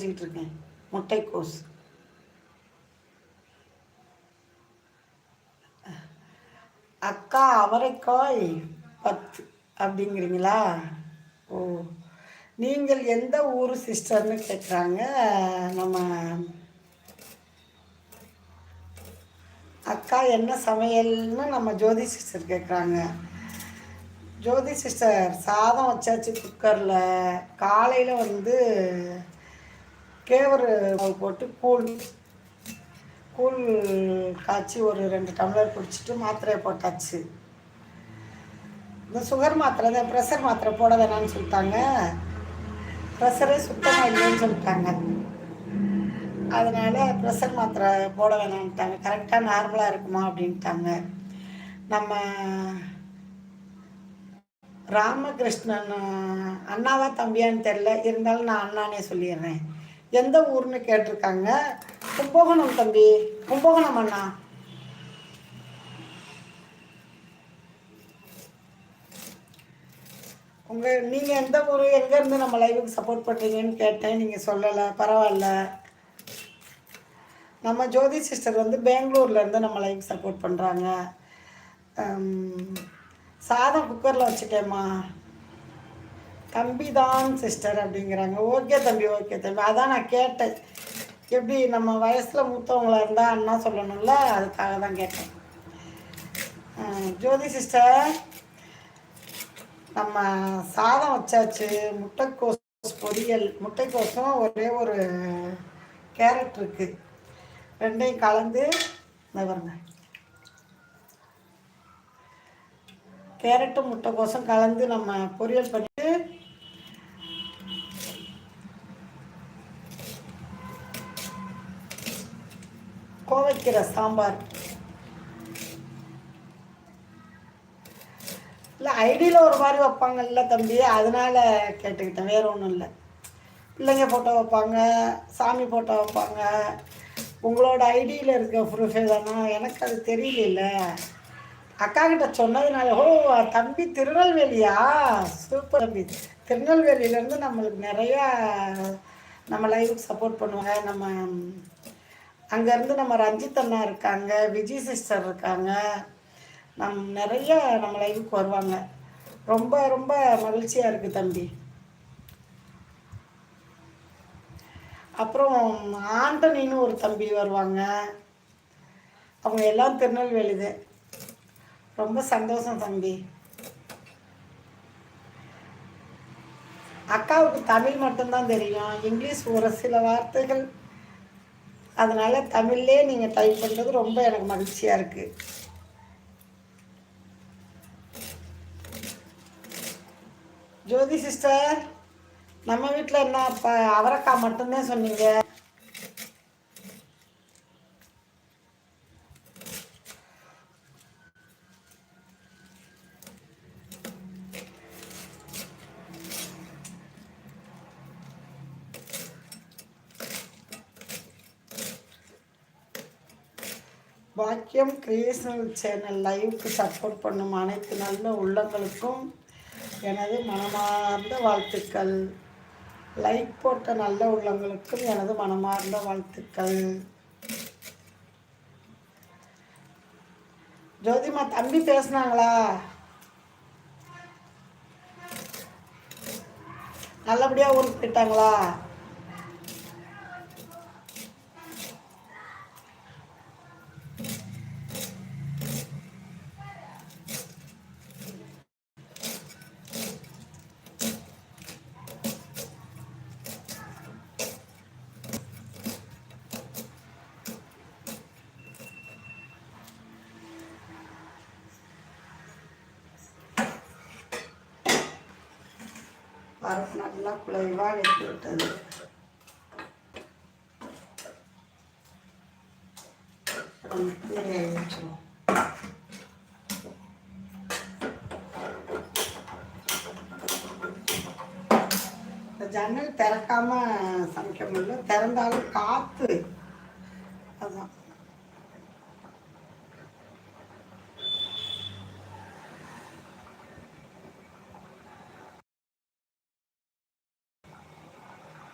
செஞ்சுக்கிட்டு இருக்கேன் முட்டைக்கோஸ். அக்கா அவரைக்காய் பத்து அப்படிங்கிறீங்களா? ஓ. நீங்கள் எந்த ஊர் சிஸ்டர்னு கேட்குறாங்க நம்ம அக்கா என்ன சமையல்னு நம்ம ஜோதி சிஸ்டர் கேட்குறாங்க ஜோதி சிஸ்டர் சாதம் வச்சாச்சு குக்கரில். காலையில் வந்து கேவரு போட்டு கூழ் கூழ் காய்ச்சி ஒரு ரெண்டு டம்ளர் குடிச்சிட்டு மாத்திரையை போட்டாச்சு. இந்த சுகர் மாத்திரை தான் ப்ரெஷர் மாத்திரை போட வேணாம்னு சொல்லிட்டாங்க. ப்ரெஷரே சுத்தமாக இல்லைன்னு சொல்லிட்டாங்க. அதனால் ப்ரெஷர் மாத்திரை போட வேணான்ட்டாங்க கரெக்டாக நார்மலாக இருக்குமா அப்படின்ட்டாங்க. நம்ம ராமகிருஷ்ணன் அண்ணாவா தம்பியான்னு தெரில இருந்தாலும் நான் அண்ணானே சொல்லிடுறேன். எந்த ஊர்னு கேட்டிருக்காங்க. கும்பகோணம் தம்பி கும்பகோணம் அண்ணா. உங்கள் நீங்கள் எந்த ஊர் எங்கேருந்து நம்ம லைவுக்கு சப்போர்ட் பண்ணுறீங்கன்னு கேட்டேன். நீங்கள் சொல்லலை பரவாயில்ல. நம்ம ஜோதி சிஸ்டர் வந்து பெங்களூர்லேருந்து நம்ம லைவ் சப்போர்ட் பண்ணுறாங்க சாதம் குக்கரில் வச்சுட்டேம்மா. தம்பி தான் சிஸ்டர் அப்படிங்கிறாங்க. ஓகே தம்பி ஓகே தம்பி. அதான் நான் கேட்டேன். எப்படி நம்ம வயசில் மூத்தவங்களா இருந்தால் அண்ணா சொல்லணும்ல? அதுக்காக தான் கேட்டேன். ஜோதி சிஸ்டர் நம்ம சாதம் வச்சாச்சு. முட்டைக்கோஸ் பொரியல். முட்டைக்கோஸும் ஒரே ஒரு கேரட் இருக்குது ரெண்டையும் கலந்து வருங்க கேரட்டும் முட்டைக்கோசும் கலந்து நம்ம பொரியல் பண்ணி கோவைக்கிற சாம்பார். இல்லை ஐடியில் ஒரு மாதிரி வைப்பாங்கல்ல தம்பி அதனால கேட்டுக்கிட்டேன் வேற ஒன்றும் இல்லை. பிள்ளைங்க ஃபோட்டோ வைப்பாங்க சாமி ஃபோட்டோ வைப்பாங்க. உங்களோட ஐடியில் இருக்க ப்ரூஃபே தானா எனக்கு அது தெரியல அக்கா கிட்ட சொன்னதுனால ஓ தம்பி திருநெல்வேலியா? சூப்பர் தம்பி. திருநெல்வேலியிலேருந்து நம்மளுக்கு நிறையா நம்ம லைவுக்கு சப்போர்ட் பண்ணுவாங்க நம்ம அங்கேருந்து நம்ம ரஞ்சித் அண்ணா இருக்காங்க விஜய் சிஸ்டர் இருக்காங்க. நம் நிறைய நம்ம லைவுக்கு வருவாங்க. ரொம்ப ரொம்ப மகிழ்ச்சியாக இருக்குது தம்பி. அப்புறம் ஆண்டனின்னு ஒரு தம்பி வருவாங்க. அவங்க எல்லாம் திருநெல்வேலிது ரொம்ப சந்தோஷம் தம்பி. அக்காவுக்கு தமிழ் மட்டும்தான் தெரியும். இங்கிலீஷ் ஒரு சில வார்த்தைகள் அதனால் தமிழ்லே நீங்கள் டைப் பண்ணுறது ரொம்ப எனக்கு மகிழ்ச்சியாக இருக்குது ஜோதி சிஸ்டர் நம்ம வீட்டில் என்ன இப்போ அவரைக்காய் மட்டும்தான் சொன்னீங்க. பாக்கியம் கிரியேஷனல் சேனல் லைவுக்கு சப்போர்ட் பண்ணும் அனைத்து நல்ல உள்ளங்களுக்கும் எனது மனமார்ந்த வாழ்த்துக்கள். லைக் போட்ட நல்ல உள்ளங்களுக்கும் எனது மனமார்ந்த வாழ்த்துக்கள். ஜோதிமா தம்பி பேசுனாங்களா? நல்லபடியாக ஊருக்கு போயிட்டாங்களா? பருப்பு நல்லா குழைவாக வெட்டி விட்டது. கீரையை வச்சுருவோம் இந்த ஜன்னல் திறக்காம சமைக்க முடியல. திறந்தாலும் காற்று அதுதான்